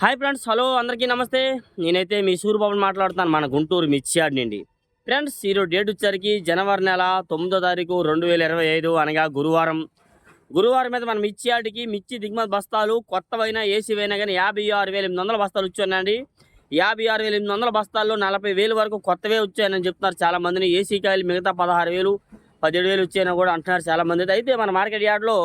Hi friends hello అందరికీ నమస్తే. నేనైతే మీ సూర్యబాబుని మాట్లాడుతున్నాను మన గుంటూరు మిర్చియాడ్ నుండి. ఫ్రెండ్స్ ఈరోజు డేట్ వచ్చరికి జనవరి నెల తొమ్మిదో తారీఖు రెండు వేల ఇరవై ఐదు అనగా గురువారం. గురువారం మీద మన మిర్చియాడికి మిర్చి దిగుమతి బస్తాలు కొత్తవైనా ఏసీవైనా కానీ యాభై ఆరు వేల ఎనిమిది వందల బస్తాలు వచ్చాయండి. యాభై ఆరు వేల ఎనిమిది వందల బస్తాల్లో నలభై వేలు వరకు కొత్తవే వచ్చాయని చెప్తున్నారు చాలామందిని. ఏసీ కాయలు మిగతా పదహారు వేలు పదిహేడు వేలు వచ్చాయని కూడా అంటున్నారు చాలామంది. అయితే మన మార్కెట్ యార్డ్లో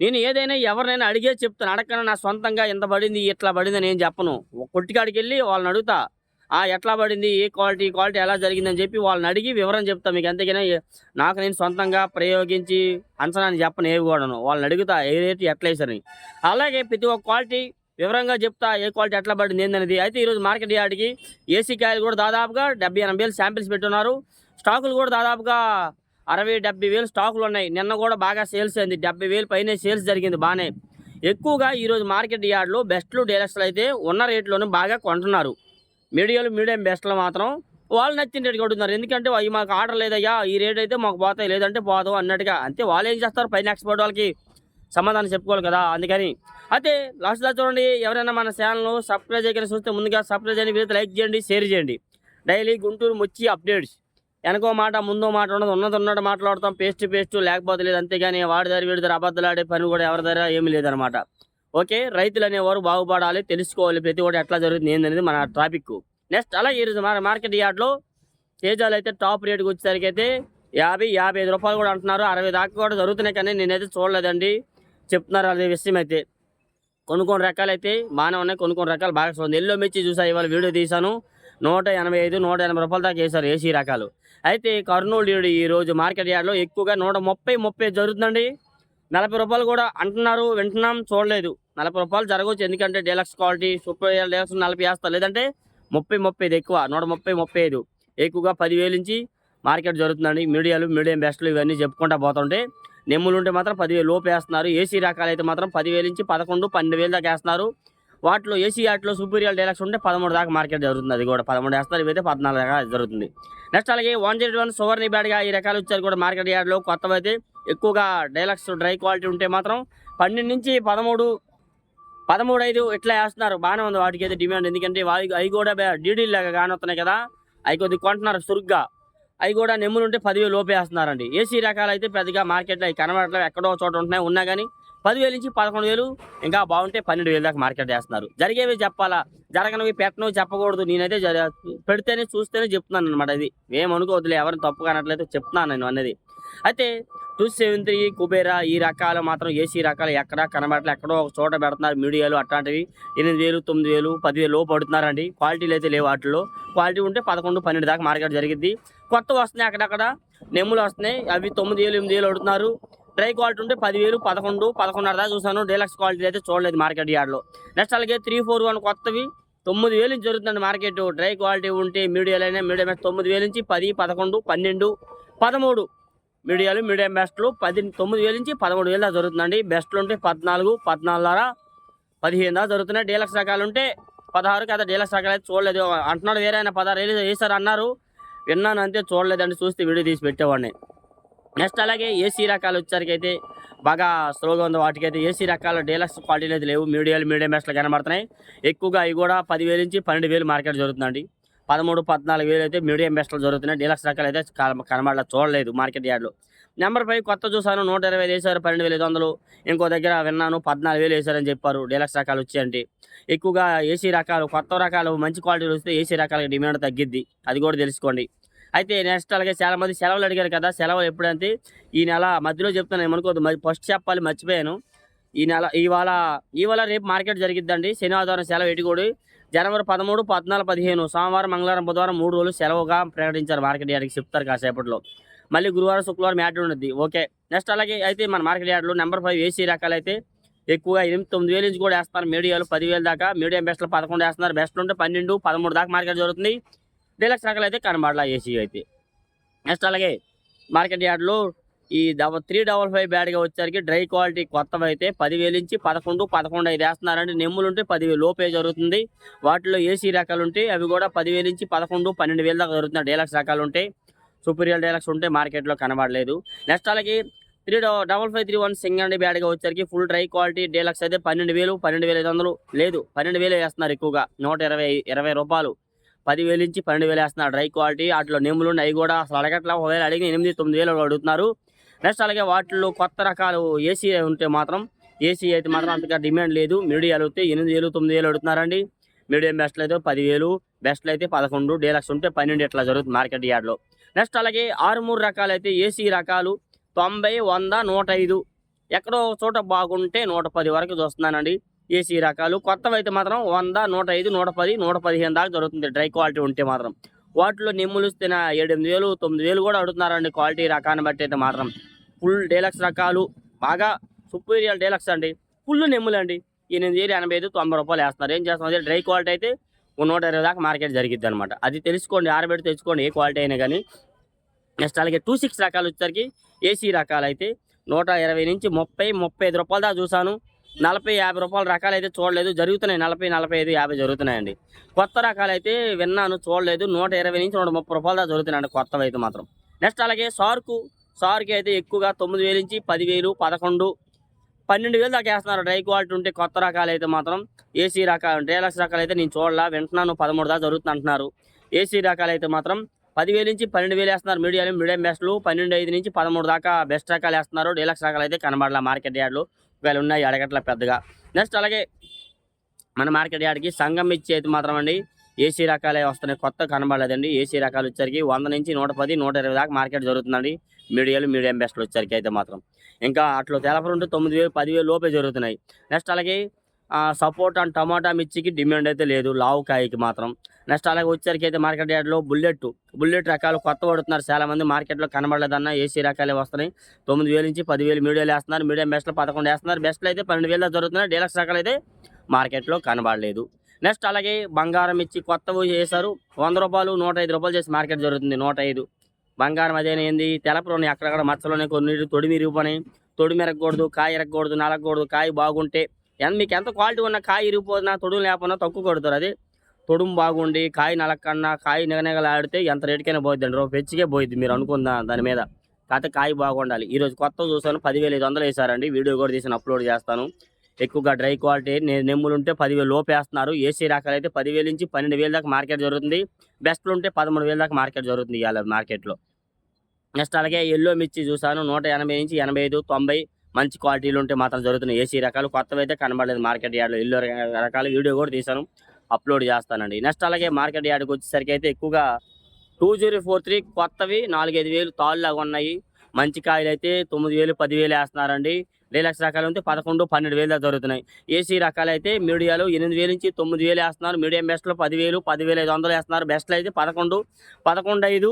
నేను ఏదైనా ఎవరినైనా అడిగే చెప్తాను అడగను నా సొంతంగా ఎంత పడింది ఇట్లా పడింది నేను చెప్పను. కొట్టికాడికి వెళ్ళి వాళ్ళని అడుగుతా ఆ ఎట్లా పడింది ఏ క్వాలిటీ క్వాలిటీ ఎలా జరిగిందని చెప్పి వాళ్ళని అడిగి వివరం చెప్తా మీకు. అంతేగానే నాకు నేను సొంతంగా ప్రయోగించి అంచనాన్ని చెప్పను ఏవి కూడాను. వాళ్ళని అడుగుతా ఏ రేటు ఎట్లా వేసారని అలాగే ప్రతి ఒక్క క్వాలిటీ వివరంగా చెప్తా ఏ క్వాలిటీ ఎట్లా పడింది ఏందనేది. అయితే ఈరోజు మార్కెట్ యార్డ్కి ఏసీ కాయలు కూడా దాదాపుగా డెబ్బై ఎనభై వేలు శాంపిల్స్ పెట్టున్నారు. స్టాకులు కూడా దాదాపుగా అరవై డెబ్బై వేలు స్టాకులు ఉన్నాయి. నిన్న కూడా బాగా సేల్స్ అయింది. డెబ్బై వేలు పైన సేల్స్ జరిగింది బాగానే. ఎక్కువగా ఈరోజు మార్కెట్ యార్డ్లో బెస్ట్లు డీలర్స్లు అయితే ఉన్న రేట్లోనే బాగా కొంటున్నారు. మీడియాలు మీడియం బెస్ట్లు మాత్రం వాళ్ళు నచ్చిన రేటు కొంటున్నారు ఎందుకంటే అవి మాకు ఆర్డర్ లేదయ్యా ఈ రేట్ అయితే మాకు పోతాయి లేదంటే పోదాం అన్నట్టుగా. అంతే వాళ్ళు ఏం చేస్తారు? పైన ఎక్స్పోర్ట్ వాళ్ళకి సమాధానం చెప్పుకోవాలి కదా అందుకని. అయితే లాస్ట్ దా చూడండి ఎవరైనా మన ఛానల్ను సబ్స్క్రైబ్ చేయకుండా చూస్తే ముందుగా సబ్స్క్రైబ్ చేయండి వీలైతే లైక్ చేయండి షేర్ చేయండి. డైలీ గుంటూరు ముచ్చి అప్డేట్స్. వెనకో మాట ముందో మాట ఉన్నది. ఉన్నది ఉన్నట్టు మాట్లాడతాం. పేస్ట్ పేస్ట్ లేకపోతే లేదు. అంతేగాని వాడి దారి వీడి దారి అబద్ధాలు ఆడే పని కూడా ఎవరి దగ్గర ఏమీ లేదనమాట ఓకే? రైతులు అనేవారు బాగుపడాలి తెలుసుకోవాలి. ప్రతి ఒక్కటి ఎట్లా జరుగుతుంది ఏందనేది మన టాపిక్. నెక్స్ట్ అలా ఈరోజు మన మార్కెట్ యార్డ్లో తేజాలు అయితే టాప్ రేట్కి వచ్చేసరికి అయితే యాభై యాభై ఐదు రూపాయలు కూడా అంటున్నారు. అరవై దాకా కూడా జరుగుతున్నాయి కానీ నేనైతే చూడలేదండి. చెప్తున్నారు అదే విషయం అయితే. కొన్ని కొన్ని రకాలు అయితే బాగానే ఉన్నాయి. కొన్ని కొన్ని రకాలు బాగా చూడండి ఎల్లో మిర్చి చూసా ఇవాళ వీడియో తీశాను. నూట ఎనభై ఐదు నూట ఎనభై రూపాయల దాకా వేశారు ఏసీ రకాలు. అయితే కర్నూలు ఈరోజు ఈ రోజు మార్కెట్ యార్డ్లో ఎక్కువగా నూట ముప్పై ముప్పై జరుగుతుందండి. నలభై రూపాయలు కూడా అంటున్నారు వింటున్నాం చూడలేదు. నలభై రూపాయలు జరగవచ్చు ఎందుకంటే డీలక్స్ క్వాలిటీ సూపర్ డీలక్స్ నలభై వేస్తారు. లేదంటే ముప్పై ముప్పై ఐదు ఎక్కువ నూట ముప్పై ముప్పై ఐదు. ఎక్కువగా పదివేలు నుంచి మార్కెట్ జరుగుతుందండి. మీడియాలు మీడియం బెస్ట్లు ఇవన్నీ చెప్పుకుంటా పోతుంటే నెమ్ములు ఉంటే మాత్రం పదివేలు లోపు వేస్తున్నారు. ఏసీ రకాలు అయితే మాత్రం పదివేలు నుంచి పదకొండు పన్నెండు వేలు దాకా వేస్తున్నారు. వాటిలో ఏసీ వాటిలో సూపీరియల్ డైలాక్స్ ఉంటే పదమూడు దాకా మార్కెట్ జరుగుతుంది. అది కూడా పదమూడు వేస్తారు ఇవైతే పద్నాలుగు దాకా జరుగుతుంది. నెక్స్ట్ అలాగే వన్ జీరో వన్ సువర్ణ బ్యాడ్గా ఈ రకాలు వచ్చారు కూడా మార్కెట్ యార్డ్లో కొత్తవి అయితే ఎక్కువగా డైలాక్స్ డ్రై క్వాలిటీ ఉంటే మాత్రం పన్నెండు నుంచి పదమూడు పదమూడు ఐదు ఇట్లా వేస్తున్నారు. బాగానే ఉంది. వాటికి అయితే డిమాండ్. ఎందుకంటే అవి కూడా డీడీలు లాగా కానొస్తున్నాయి కదా. అవి కొద్దిగా కొంటున్నారు సురుగ్గా. అవి కూడా నెమ్ములు ఉంటే పదివేలు లోపే వేస్తున్నారండి. ఏసీ రకాలు అయితే పెద్దగా మార్కెట్లో అవి కనబడట్లేదు ఎక్కడో చోట ఉంటున్నాయి. ఉన్నా కానీ పదివేలు నుంచి పదకొండు వేలు ఇంకా బాగుంటే పన్నెండు వేలు దాకా మార్కెట్ చేస్తున్నారు. జరిగేవి చెప్పాలా? జరగనివి పెట్టనవి చెప్పకూడదు. నేనైతే పెడితేనే చూస్తేనే చెప్తున్నాను అనమాట ఇది. ఏమనుకోవద్దులే ఎవరిని తప్పు కానట్లయితే చెప్తున్నాను నేను అనేది. అయితే టూ సెవెన్ త్రీ కుబేరా ఈ రకాలు మాత్రం ఏసీ రకాలు ఎక్కడ కనబడట్లేదు ఎక్కడో ఒక చోట పెడుతున్నారు మీడియాలు అట్లాంటివి. ఎనిమిది వేలు తొమ్మిది వేలు పదివేలు లోపు పడుతున్నారండి. క్వాలిటీలు అయితే లేవు వాటిలో క్వాలిటీ ఉంటే పదకొండు పన్నెండు దాకా మార్కెట్ జరిగింది కొత్త వస్తున్నాయి అక్కడక్కడ. నెమ్ములు వస్తున్నాయి. అవి తొమ్మిది వేలు ఎనిమిది వేలు అడుగుతున్నారు. డ్రై క్వాలిటీ ఉంటే పదివేలు పదకొండు పదకొండున్నర దాకా చూసాను డీలక్స్ క్వాలిటీ అయితే చూడలేదు మార్కెట్ యార్డ్లో. నెక్స్ట్ అలాగే త్రీ ఫోర్ వన్ కొత్తవి. తొమ్మిది వేలు నుంచి జరుగుతుంది మార్కెట్ డ్రై క్వాలిటీ ఉంటే మీడియాలు అయినా మీడియం తొమ్మిది వేలు నుంచి పది పదకొండు పన్నెండు పదమూడు. మీడియాలు మీడియం బెస్ట్లు పది తొమ్మిది వేల నుంచి పదమూడు వేలు దాకా జరుగుతుందండి. బెస్ట్లు ఉంటే పద్నాలుగు పద్నాలుగున్నర పదిహేను దాకా జరుగుతున్నాయి. డీలక్స్ రకాలు ఉంటే పదహారు కదా డీలక్స్ రకాలు అయితే చూడలేదు. అంటున్నాడు వేరే ఆయన పదహారు వేలు వేసారు అన్నారు. విన్నాను అంతే చూడలేదండి. చూస్తే వీడియో తీసి పెట్టేవాడిని. నెక్స్ట్ అలాగే ఏసీ రకాలు వచ్చేసరికి అయితే బాగా స్లోగా ఉంది. వాటికైతే ఏసీ రకాల డీలక్స్ క్వాలిటీలు అయితే లేవు. మీడియాలు మీడియం బెస్ట్లు కనబడుతున్నాయి. ఎక్కువగా అవి కూడా పదివేలు నుంచి పన్నెండు వేలు మార్కెట్ జరుగుతుందండి. పదమూడు పద్నాలుగు వేలు అయితే మీడియం బెస్ట్లు జరుగుతున్నాయి. డీలక్స్ రకాలు అయితే కన- చూడలేదు మార్కెట్ యార్డ్లో. నెంబర్ ఫైవ్ కొత్త చూసాను నూట ఇరవై ఐదు వేసారు. పన్నెండు వేల ఐదు వందలు. ఇంకో దగ్గర విన్నాను. పద్నాలుగు వేలు వేసారని చెప్పారు డీలక్స్ రకాలు వచ్చాయంటే ఎక్కువగా ఏసీ రకాలు కొత్త రకాలు మంచి క్వాలిటీలు వస్తే ఏసీ రకాలకి డిమాండ్ తగ్గిద్ది. అది కూడా తెలుసుకోండి. అయితే నెక్స్ట్ అలాగే చాలా మంది సెలవులు అడిగారు కదా సెలవులు ఎప్పుడంటే ఈ నెల మధ్యలో చెప్తాను ఏమనుకోవద్దు మరి ఫస్ట్ చెప్పాలి మర్చిపోయాను. ఈ నెల ఇవాళ ఇవాళ రేపు మార్కెట్ జరిగిద్దండి. శనివారం సెలవు ఎటుకోడి జనవరి పదమూడు పద్నాలుగు పదిహేను సోమవారం మంగళవారం బుధవారం మూడు రోజులు సెలవుగా ప్రకటించారు మార్కెట్ యార్డ్కి చెప్తారు కాసేపట్లో. మళ్ళీ గురువారం శుక్రవారం యాడ్ ఉండద్ది. ఓకే. నెక్స్ట్ అలాగే అయితే మన మార్కెట్ యార్డ్లో నెంబర్ ఫైవ్ ఏసీ రకాలు అయితే ఎక్కువగా ఎనిమిది తొమ్మిది వేలు నుంచి కూడా వేస్తారు మీడియాలు పదివేలు దాకా మీడియం బెస్ట్లో పదకొండు వేస్తున్నారు. బెస్ట్ ఉంటే పన్నెండు పదమూడు దాకా మార్కెట్ జరుగుతుంది. డీలక్స్ రకాలు అయితే కనబడలా ఏసీ అయితే. నెక్స్ట్ అలాగే మార్కెట్ యార్డ్లో ఈ డబల్ త్రీ డబల్ ఫైవ్ బ్యాడ్గా వచ్చేసరికి డ్రై క్వాలిటీ కొత్తవి అయితే పదివేలు నుంచి పదకొండు పదకొండు ఐదు వేస్తున్నారంటే నెమ్ములు ఉంటే పదివేలు లోపే జరుగుతుంది. వాటిలో ఏసీ రకాలు ఉంటాయి అవి కూడా పదివేలు నుంచి పదకొండు పన్నెండు వేలు దాకా జరుగుతున్నాయి. డీలక్స్ రకాలు ఉంటాయి సూపీరియల్ డీలక్స్ ఉంటే మార్కెట్లో కనబడలేదు. నెక్స్ట్ అలాగే three double five three one సింగండి బ్యాడ్గా వచ్చరికి ఫుల్ డ్రై క్వాలిటీ డీలక్స్ అయితే పన్నెండు వేలు పన్నెండు వేల ఐదు వందలు లేదు. పన్నెండు వేలు వేస్తున్నారు ఎక్కువగా. నూట ఇరవై ఇరవై రూపాయలు. పదివేలు నుంచి పన్నెండు వేలు వేస్తున్నారు డ్రై క్వాలిటీ వాటిలో నెమ్ములు అవి కూడా. అసలు అడగట్లా? ఒకవేళ అడిగి ఎనిమిది తొమ్మిది వేలు అడుగుతున్నారు. నెక్స్ట్ అలాగే వాటిలో కొత్త రకాలు ఏసీ ఉంటే మాత్రం ఏసీ అయితే మాత్రం అంతగా డిమాండ్ లేదు. మీడియాలు అయితే ఎనిమిది వేలు తొమ్మిది వేలు అడుగుతున్నారండి. మీడియం బెస్ట్లు అయితే పదివేలు బెస్ట్లు అయితే పదకొండు డీలక్స్ ఉంటే పన్నెండు ఇట్లా జరుగుతుంది మార్కెట్ యార్డ్లో నెక్స్ట్ అలాగే ఆరు మూడు రకాలు అయితే ఏసీ రకాలు తొంభై వంద నూట ఐదు. ఎక్కడో చోట బాగుంటే నూట పది వరకు చూస్తున్నానండి. ఏసీ రకాలు. కొత్తవి అయితే మాత్రం వంద నూట ఐదు నూట పది నూట పదిహేను దాకా జరుగుతుంది. డ్రై క్వాలిటీ ఉంటే మాత్రం. వాటిలో నిమ్ములు ఇస్తున్న ఏడెనిమిది వేలు తొమ్మిది వేలు కూడా అడుగుతున్నారండి క్వాలిటీ రకాన్ని బట్టి అయితే మాత్రం. ఫుల్ డీలక్స్ రకాలు. బాగా సుపీరియర్ డీలక్స్ అండి. ఫుల్ నిమ్ములు అండి. ఎనిమిది వేలు ఎనభై ఐదు తొంభై రూపాయలు వేస్తున్నారు. ఏం చేస్తాం అదే డ్రై క్వాలిటీ అయితే నూట ఇరవై దాకా మార్కెట్ జరిగిద్ది అనమాట అది తెలుసుకోండి ఆరబెట్టి తెచ్చుకోండి ఏ క్వాలిటీ అయినా కానీ. నెక్స్ట్ అలాగే టూ సిక్స్ రకాలు వచ్చేసరికి ఏసీ రకాలు అయితే నూట ఇరవై నుంచి ముప్పై ముప్పై ఐదు రూపాయల దాకా చూసాను నలభై యాభై రూపాయల రకాలు అయితే చూడలేదు. జరుగుతున్నాయి. నలభై నలభై ఐదు యాభై జరుగుతున్నాయండి. కొత్త రకాలు అయితే విన్నాను చూడలేదు. నూట ఇరవై నుంచి నూట ముప్పై రూపాయల దాకా జరుగుతున్నాయండి కొత్తవి అయితే మాత్రం. నెక్స్ట్ అలాగే సార్కు సార్కి అయితే ఎక్కువగా తొమ్మిది వేలు నుంచి పదివేలు పదకొండు పన్నెండు వేలు దాకా వేస్తున్నారు. డ్రై క్వాలిటీ ఉంటే కొత్త రకాలు అయితే మాత్రం ఏసీ రకాలు డేలక్స్ రకాలు అయితే నేను చూడలా. వింటున్నాను పదమూడు దాకా జరుగుతుంది అంటున్నారు. ఏసీ రకాలు అయితే మాత్రం పదివేలు నుంచి పన్నెండు వేలు వేస్తున్నారు. మీడియాలు మీడియం బెస్ట్లు. పన్నెండు ఐదు నుంచి పదమూడు దాకా బెస్ట్ రకాలు వేస్తున్నారు. డీలక్స్ రకాలు అయితే కనబడాల మార్కెట్ యార్డ్లు. ఒకవేళ ఉన్నాయి అడగట్ల పెద్దగా. నెక్స్ట్ అలాగే మన మార్కెట్ యార్డ్కి సంఘం ఇచ్చి అయితే మాత్రం అండి ఏసీ రకాలే వస్తున్నాయి కొత్త కనబడలేదండి. ఏసీ రకాలు వచ్చరికి వంద నుంచి నూట పది నూట ఇరవై దాకా మార్కెట్ జరుగుతుందండి. మీడియాలు మీడియం బెస్ట్లు వచ్చరికి అయితే మాత్రం. ఇంకా అట్లా తెలపరు ఉంటే తొమ్మిది వేలు పదివేలు లోపే జరుగుతున్నాయి. నెక్స్ట్ అలాగే సపోర్ట్ అండ్ టమాటా మిర్చికి డిమాండ్ అయితే లేదు లావు కాయకి మాత్రం. నెక్స్ట్ అలాగే వచ్చేసరికి అయితే మార్కెట్ యార్డ్లో బుల్లెట్ బుల్లెట్ రకాలు కొత్త పడుతున్నారు. చాలా మంది మార్కెట్లో కనబడలేదన్న ఏసీ రకాలే వస్తున్నాయి. తొమ్మిది వేలు నుంచి పదివేలు మీడియాలు వేస్తున్నారు. మీడియం బెస్ట్లో పదకొండు వేస్తున్నారు. బెస్ట్లో అయితే పన్నెండు వేలు జరుగుతున్నాయి. డీలక్స్ రకాలు అయితే మార్కెట్లో కనబడలేదు. నెక్స్ట్ అలాగే బంగారం ఇచ్చి కొత్తవి చేశారు. వంద రూపాయలు నూట ఐదు రూపాయలు చేసి మార్కెట్ జరుగుతుంది. నూట ఐదు. బంగారం అదేనా తెలపలోని అక్కడక్కడ మచ్చలోనే కొన్ని తొడి ఇరిగిపోయి తొడి మెరగకూడదు కాయ ఎరగకూడదు నలగకూడదు. కాయ బాగుంటే ఎంత మీకు ఎంత క్వాలిటీ ఉన్న కాయ ఇరిగిపోతున్నా తొడుగు లేకపోయినా తక్కువ కొడుతారు. అది తొడుము బాగుండి కాయ నలకన్నా కాయ నిగనిగలాడితే ఎంత రేటుకైనా పోయిద్ది అండి రూపాయి హెచ్చిగే పోయిద్ది మీరు అనుకున్న దాని మీద. కాకపోతే కాయ బాగుండాలి. ఈరోజు కొత్త చూసాను పదివేల ఐదు వందలు వేసారండి వీడియో కూడా తీసి అప్లోడ్ చేస్తాను. ఎక్కువగా డ్రై క్వాలిటీ నేను నెమ్ములు ఉంటే పదివేలు లోపు వేస్తున్నారు ఏసీ రకాలు అయితే పదివేలు నుంచి పన్నెండు వేల దాకా మార్కెట్ జరుగుతుంది. బెస్ట్లు ఉంటే పదమూడు వేల దాకా మార్కెట్ జరుగుతుంది ఇవాళ మార్కెట్లో. నెక్స్ట్ అలాగే ఎల్లో మిర్చి చూసాను నూట ఎనభై నుంచి ఎనభై ఐదు తొంభై మంచి క్వాలిటీలు ఉంటే మాత్రం జరుగుతున్నాయి. ఏసీ రకాలు కొత్తవి అయితే కనబడలేదు మార్కెట్ యార్డ్లో. ఎల్లో రకాల వీడియో కూడా తీశాను. అప్లోడ్ చేస్తానండి. నెక్స్ట్ అలాగే మార్కెట్ యార్డ్కి వచ్చేసరికి అయితే ఎక్కువగా టూ జీరో ఫోర్ త్రీ కొత్తవి నాలుగైదు వేలు తాళ్ళలాగా ఉన్నాయి. మంచి కాయలు అయితే తొమ్మిది వేలు పదివేలు వేస్తున్నారండి. డీలక్స్ రకాలు అయితే పదకొండు పన్నెండు వేలు దాకా దొరుకుతున్నాయి ఏసీ రకాలు అయితే మీడియాలో ఎనిమిది వేలు నుంచి తొమ్మిది వేలు వేస్తున్నారు. మీడియం బెస్ట్లో పదివేలు పదివేలు ఐదు వందలు వేస్తున్నారు. బెస్ట్లు అయితే పదకొండు పదకొండు ఐదు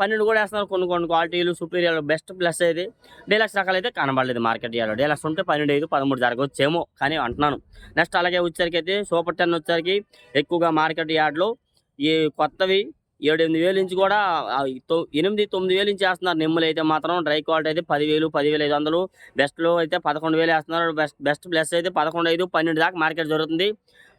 పన్నెండు కూడా వేస్తున్నారు. కొన్ని కొన్ని క్వాలిటీలు సుపీరియర్ బెస్ట్ ప్లస్ అయితే డీలక్స్ రకాలు అయితే కనబడలేదు మార్కెట్ యార్డ్లో. డీలక్స్ ఉంటే పన్నెండు ఐదు పదమూడు జరగవచ్చేమో కానీ అంటున్నాను. నెక్స్ట్ అలాగే వచ్చేసరికి అయితే సూపర్ టెన్ వచ్చేసరికి ఎక్కువగా మార్కెట్ యార్డ్లో ఈ కొత్తవి ఏడు ఎనిమిది వేలు నుంచి కూడా ఎనిమిది తొమ్మిది వేలు నుంచి వేస్తున్నారు. నిమ్మలు అయితే మాత్రం డ్రై క్వాలిటీ అయితే పదివేలు పదివేలు ఐదు వందలు. బెస్ట్లో అయితే పదకొండు వేలు వేస్తున్నారు. బెస్ట్ బెస్ట్ ప్లస్ అయితే పదకొండు ఐదు పన్నెండు దాకా మార్కెట్ జరుగుతుంది.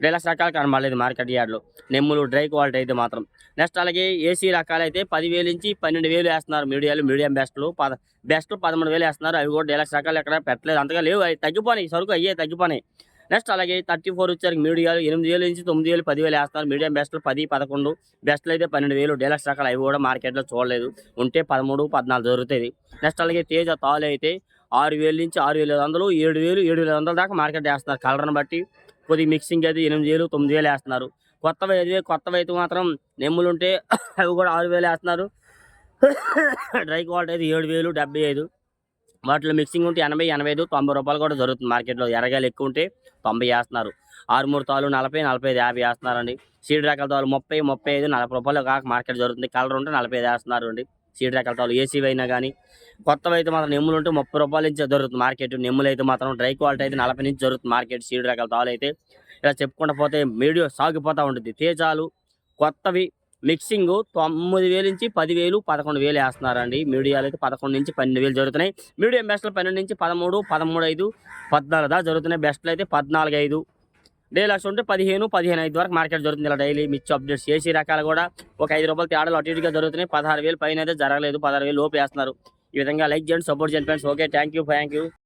డీలక్స్ రకాలు కనబడలేదు మార్కెట్ యార్డ్లో. నెమ్ములు డ్రై క్వాలిటీ అయితే మాత్రం. నెక్స్ట్ అలాగే ఏసీ రకాలు అయితే పదివేలు నుంచి పన్నెండు వేలు వేస్తున్నారు. మీడియాలు మీడియం బెస్ట్లు పద బెస్ట్ పదమూడు వేలు వేస్తున్నారు. అవి కూడా డీలక్స్ రకాలు ఎక్కడ పెట్టలేదు. అంతగా లేవు. అవి తగ్గిపోయినాయి. సరుకు అయ్యే తగ్గిపోయినాయి. నెక్స్ట్ అలాగే థర్టీ ఫోర్ వచ్చారు మీడియాలు ఎనిమిది వేలు నుంచి తొమ్మిది వేలు పదివేలు వేస్తారు మీడియం బెస్ట్లు పది పదకొండు. బెస్ట్లు అయితే పన్నెండు వేలు. డీలక్స్ రకాలు అవి కూడా మార్కెట్లో చూడలేదు. ఉంటే పదమూడు పద్నాలుగు దొరుకుతుంది నెక్స్ట్ అలాగే తేజ తాలు అయితే ఆరు వేలు నుంచి ఆరు వేల ఐదు వందలు ఏడు వేలు ఏడు వేల వందల దాకా మార్కెట్ వేస్తున్నారు. కలర్ని బట్టి కొద్దిగా మిక్సింగ్ అయితే ఎనిమిది వేలు తొమ్మిది వేలు వేస్తున్నారు. కొత్తవి ఐదు వేలు కొత్తవి అయితే మాత్రం నెమ్ములు ఉంటే అవి కూడా ఆరు వేలు వేస్తున్నారు. డ్రై క్వాలిటీ అయితే ఏడు వేలు డెబ్బై ఐదు. వాటిలో మిక్సింగ్ ఉంటే ఎనభై ఎనభై ఐదు తొంభై రూపాయలు కూడా జరుగుతుంది మార్కెట్లో. ఎరగాయలు ఎక్కువ ఉంటే తొంభై వేస్తున్నారు. ఆరు మూడు తాలు నలభై నలభై ఐదు యాభై వేస్తున్నారండి. సీడ్ రకాల తాలు ముప్పై ముప్పై ఐదు నలభై రూపాయలు కాక మార్కెట్ జరుగుతుంది. కలర్ ఉంటే నలభై ఐదు వేస్తున్నారు అండి. సీడ్ రకాల తాలు ఏసీవి అయినా కానీ కొత్తవి అయితే మాత్రం నెమ్ములు ఉంటే ముప్పై రూపాయల నుంచి దొరుకుతుంది మార్కెట్. నెమ్ములు అయితే మాత్రం డ్రై క్వాలిటీ అయితే నలభై నుంచి జరుగుతుంది మార్కెట్ సీడ్ రకాల తాలు అయితే. ఇలా చెప్పుకుంటూ పోతే మీడియో సాగిపోతూ ఉంటుంది. తేజాలు కొత్తవి మిక్సింగ్ తొమ్మిది వేలు నుంచి పదివేలు పదకొండు వేలు వేస్తున్నారండి. మీడియాలు అయితే పదకొండు నుంచి పన్నెండు వేలు జరుగుతున్నాయి. మీడియం బెస్ట్లు పన్నెండు నుంచి పదమూడు పదమూడు ఐదు పద్నాలుగు దాకా జరుగుతున్నాయి. బెస్ట్లు అయితే పద్నాలుగు ఐదు. డీలక్స్ ఉంటే పదిహేను పదిహేను ఐదు వరకు మార్కెట్ జరుగుతుంది ఇలా డైలీ. మిర్చి అప్డేట్స్ ఏసీ రకాలు కూడా ఒక ఐదు రూపాయలు తేడాలు అటు ఇటుగా జరుగుతున్నాయి. పదహారు వేలు పైన అయితే జరగలేదు. పదహారు వేలు లోపు వేస్తున్నారు. ఈ విధంగా లైక్ చేయండి సపోర్ట్ చేయండి friends. Okay thank you thank you.